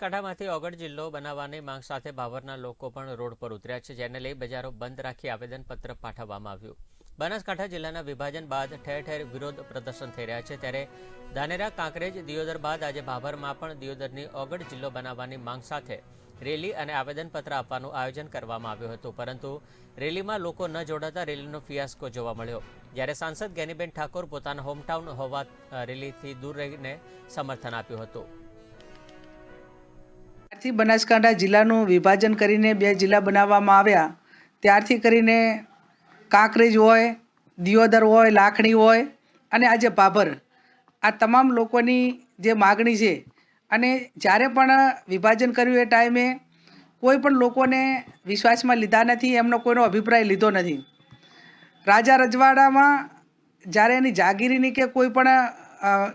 કાંઠામાંથી ઓગળ જિલ્લો બનાવવાની માંગ સાથે ભાવરના લોકો પણ રોડ પર ઉતર્યા છે, જેને લઈ બજારો બંધ રાખી આવેદનપત્ર પાઠવવામાં આવ્યું. બનાસકાંઠા જિલ્લાના વિભાજન બાદ ઠેર ઠેર વિરોધ પ્રદર્શન થઈ રહ્યા છે. ત્યારે ધાનેરા, કાંકરેજ, દિયોદર બાદ આજે ભાભરમાં પણ દિયોદરની ઓગળ જિલ્લો બનાવવાની માંગ સાથે રેલી અને આવેદનપત્ર આપવાનું આયોજન કરવામાં આવ્યું હતું. પરંતુ રેલીમાં લોકો ન જોડાતા રેલીનો ફિયાસ્કો જોવા મળ્યો. જ્યારે સાંસદ ગેનીબેન ઠાકોર પોતાના હોમટાઉન હોવા રેલીથી દૂર રહીને સમર્થન આપ્યું હતું. ત્યારથી બનાસકાંઠા જિલ્લાનું વિભાજન કરીને બે જિલ્લા બનાવવામાં આવ્યા. ત્યારથી કરીને કાંકરેજ હોય, દિયોદર હોય, લાખણી હોય અને આજે ભાભર. આ તમામ લોકોની જે માગણી છે અને જ્યારે પણ વિભાજન કર્યું એ ટાઈમે કોઈ પણ લોકોને વિશ્વાસમાં લીધા નથી, એમનો કોઈનો અભિપ્રાય લીધો નથી. રાજા રજવાડામાં જ્યારે એની જાગીરીની કે કોઈ પણ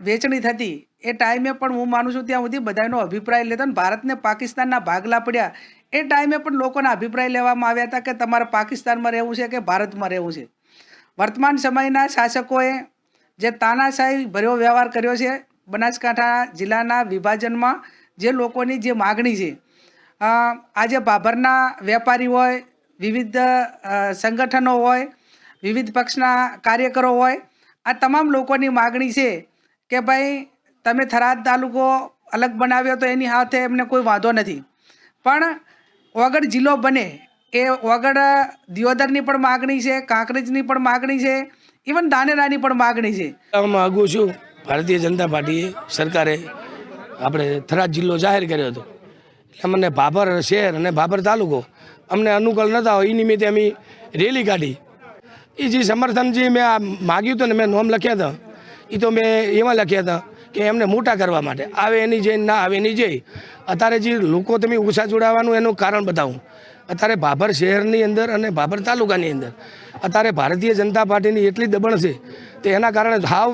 વેચણી થતી એ ટાઈમે પણ હું માનું છું ત્યાં સુધી બધાનો અભિપ્રાય લેતો ને ભારતને પાકિસ્તાનના ભાગલા પડ્યા. એ ટાઈમે પણ લોકોના અભિપ્રાય લેવામાં આવ્યા હતા કે તમારે પાકિસ્તાનમાં રહેવું છે કે ભારતમાં રહેવું છે. વર્તમાન સમયના શાસકોએ જે તાનાશાહી ભર્યો વ્યવહાર કર્યો છે, બનાસકાંઠા જિલ્લાના વિભાજનમાં જે લોકોની જે માગણી છે આજે ભાભરના વેપારી હોય, વિવિધ સંગઠનો હોય, વિવિધ પક્ષના કાર્યકરો હોય, આ તમામ લોકોની માગણી છે કે ભાઈ તમે થરાદ તાલુકો અલગ બનાવ્યો તો એની સાથે એમને કોઈ વાંધો નથી. પણ વગર જિલ્લો બને એ વગર દિયોદરની પણ માગણી છે, કાંકરેજની પણ માગણી છે, ઇવન દાનેરાની પણ માગણી છે. હું માગું છું, ભારતીય જનતા પાર્ટીએ સરકારે આપણે થરાદ જિલ્લો જાહેર કર્યો હતો. એટલે મને ભાભર શહેર અને ભાભર તાલુકો અમને અનુકૂળ નતા હોય એ નિમિત્તે અમે રેલી કાઢી. એ જે સમર્થન જે મેં આ માગ્યું હતું ને, મેં નોમ લખ્યા હતા એ તો મેં એમાં લખ્યા હતા. કે એમને મોટા કરવા માટે. આવે એની જઈ ના આવે એની જઈ અત્યારે જે લોકો તમે ઉષા જોડાવાનું એનું કારણ બતાવું. અત્યારે ભાભર શહેરની અંદર અને ભાભર તાલુકાની અંદર. અત્યારે ભારતીય જનતા પાર્ટીની એટલી દબણ છે તે એના કારણે હાવ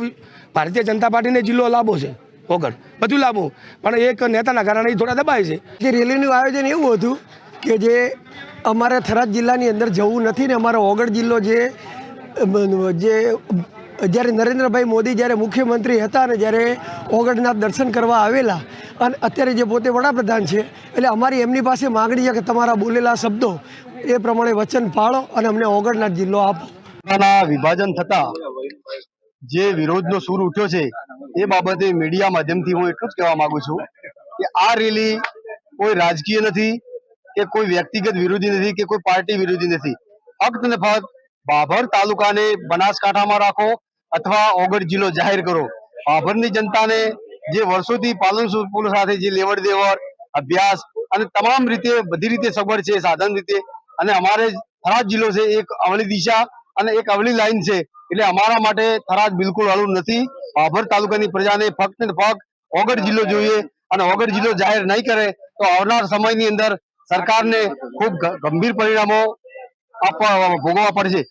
ભારતીય જનતા પાર્ટીને જિલ્લો લાભો છે. વગર બધું લાભો પણ એક નેતાના કારણે થોડા દબાય છે. જે રેલીનું આયોજન એવું હતું કે જે અમારે થરાદ જિલ્લાની અંદર જવું નથી ને અમારો ઓગળ જિલ્લો જે જે જ્યારે નરેન્દ્રભાઈ મોદી જ્યારે મુખ્યમંત્રી હતા અને જ્યારે ઓગણનાથ દર્શન કરવા આવેલા, અને અત્યારે જે પોતે વડાપ્રધાન છે, એટલે અમારી એમની પાસે માગણી છે કે તમારા બોલેલા શબ્દો એ પ્રમાણે વચન પાળો અને અમને ઓગણનાથ જિલ્લો આપો. વિભાજન થતા જે વિરોધનો સૂર ઉઠ્યો છે, એ બાબતે મીડિયા માધ્યમથી હું એટલું જ કહેવા માંગુ છું કે આ રેલી કોઈ રાજકીય નથી, કે કોઈ વ્યક્તિગત વિરોધી નથી, કે કોઈ પાર્ટી વિરોધી નથી. ફક્ત ને ફક્ત બાભર તાલુકાને બનાસકાંઠામાં રાખો અથવા ઓગળ જિલ્લો જાહેર કરો. બાભરની જનતાને જે વર્ષોથી પાલનપુર સાથે જે લેવડ દેવડ, અભ્યાસ અને તમામ રીતે બધી રીતે સગવડ છે, સાધન રીતે. અને અમારે થરાદ જિલ્લો છે, એક અવળી દિશા અને એક અવળી લાઈન છે. એટલે અમારા માટે થરાદ બિલકુલ હળવું નથી. ભાભર તાલુકાની પ્રજાને ફક્ત ને ફક્ત ઓગળ જિલ્લો જોઈએ અને ઓગળ જિલ્લો જાહેર નહીં કરે તો આવનાર સમયની અંદર સરકારને ખૂબ ગંભીર પરિણામો આપવા, ભોગવવા પડશે.